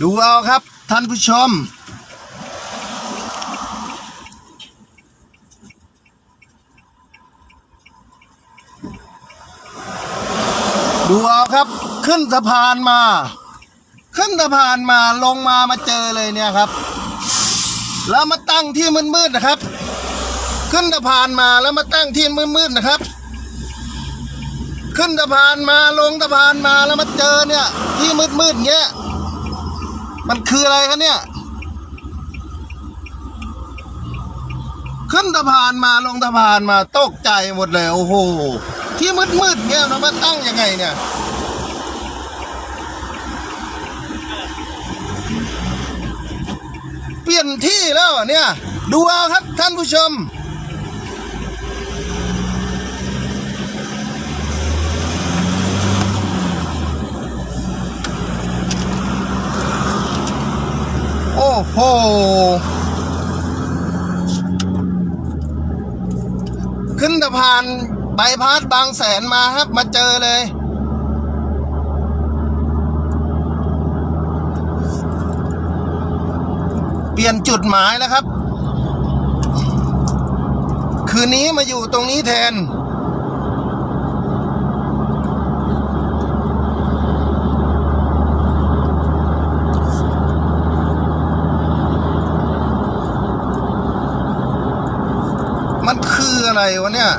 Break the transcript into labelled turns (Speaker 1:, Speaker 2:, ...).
Speaker 1: ดูเอาครับท่านผู้ชม ดูเอาครับ ขึ้นสะพานมา ขึ้นสะพานมาลงมามาเจอเลยเนี่ยครับ แล้วมาตั้งที่มืดๆนะครับ ขึ้นสะพานมาแล้วมาตั้งที่มืดๆนะครับขึ้นสะพานมาลงสะพานมาแล้วมาเจอเนี่ย ที่มืดๆเงี้ย มันคืออะไรคะเนี่ย ขึ้นสะพานมาลงสะพานมาตกใจหมดเลย โอ้โห ที่มืดๆเงี้ยเรามาตั้งยังไงเนี่ย เปลี่ยนที่แล้วเนี่ย ดูเอาครับท่านผู้ชม โห ขึ้นสะพานใบพัดบางแสนมาครับ มาเจอเลย เปลี่ยนจุดหมายแล้วครับ คืนนี้มาอยู่ตรงนี้แทน มันคืออะไรวะเนี่ย